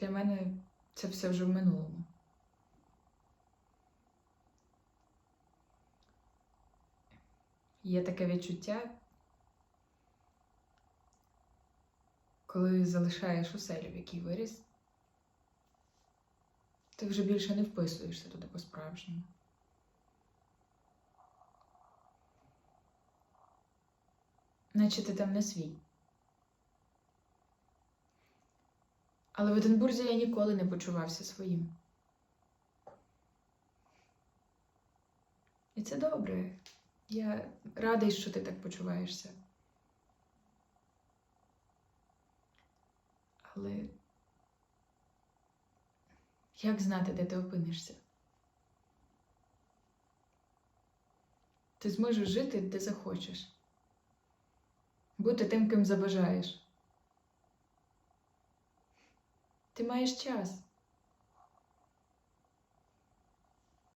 Для мене це все вже в минулому. Є таке відчуття, коли залишаєш оселю, в якій виріс, ти вже більше не вписуєшся туди по-справжньому. Наче ти там не свій. Але в Единбурзі я ніколи не почувався своїм. І це добре. Я радий, що ти так почуваєшся. Але як знати, де ти опинишся? Ти зможеш жити, де захочеш, бути тим, ким забажаєш. Ти маєш час.